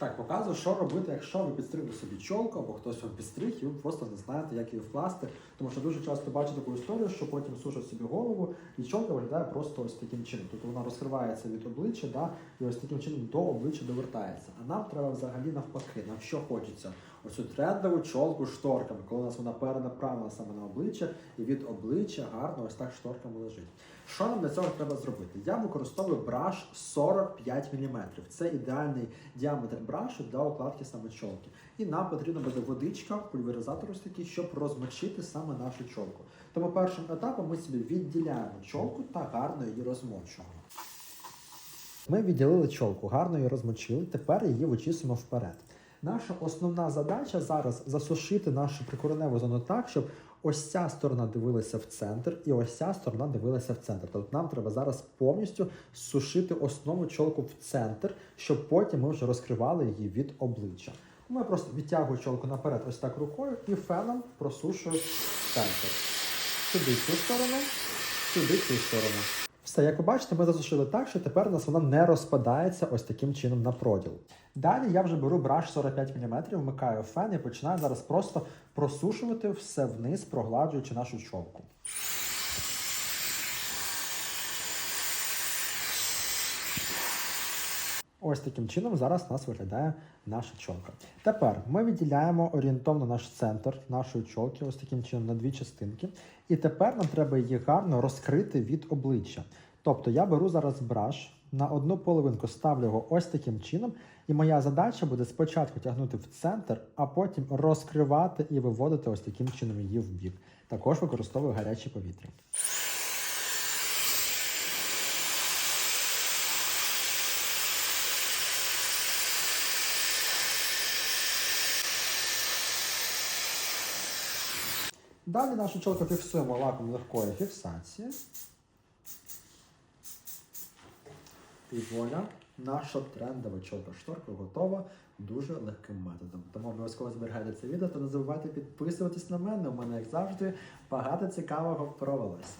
Так, показую, що робити, якщо ви підстригли собі чолку, або хтось вам підстриг, і ви просто не знаєте, як її вкласти. Тому що дуже часто бачу таку історію, що потім сушать собі голову, і чолка виглядає просто ось таким чином. Тобто вона розкривається від обличчя, да, і ось таким чином до обличчя довертається. А нам треба взагалі навпаки, нам що хочеться? Оцю трендову чолку шторками, коли у нас вона перенаправлена саме на обличчя, і від обличчя гарно ось так шторками лежить. Що нам для цього треба зробити? Я використовую браш 45 мм. Це ідеальний діаметр брашу для укладки саме чолки. І нам потрібна буде водичка, пульверизатор ось такий, щоб розмочити саме нашу чолку. Тому першим етапом ми собі відділяємо чолку та гарно її розмочуємо. Ми відділили чолку, гарно її розмочили, тепер її вичісуємо вперед. Наша основна задача зараз засушити нашу прикореневу зону так, щоб ось ця сторона дивилася в центр, і ось ця сторона дивилася в центр. Тобто нам треба зараз повністю сушити основу чолку в центр, щоб потім ми вже розкривали її від обличчя. Ми просто відтягую чолку наперед ось так рукою і феном просушую центр. Сюди цю сторону, сюди цю сторону. Все, як ви бачите, ми засушили так, що тепер у нас вона не розпадається ось таким чином на проділ. Далі я вже беру браш 45 мм, вмикаю фен і починаю зараз просто просушувати все вниз, прогладжуючи нашу чолку. Ось таким чином зараз у нас виглядає наша чолка. Тепер ми відділяємо орієнтовно наш центр нашої чолки, ось таким чином на дві частинки. І тепер нам треба її гарно розкрити від обличчя. Тобто я беру зараз браш, на одну половинку ставлю його ось таким чином, і моя задача буде спочатку тягнути в центр, а потім розкривати і виводити ось таким чином її в бік. Також використовую гаряче повітря. Далі нашу чолку фіксуємо лаком легкої фіксації. І вуаля, наша трендова чолка шторка готова дуже легким методом. Тому обов'язково зберігайте це відео та не забувайте підписуватись на мене. У мене, як завжди, багато цікавого провелось.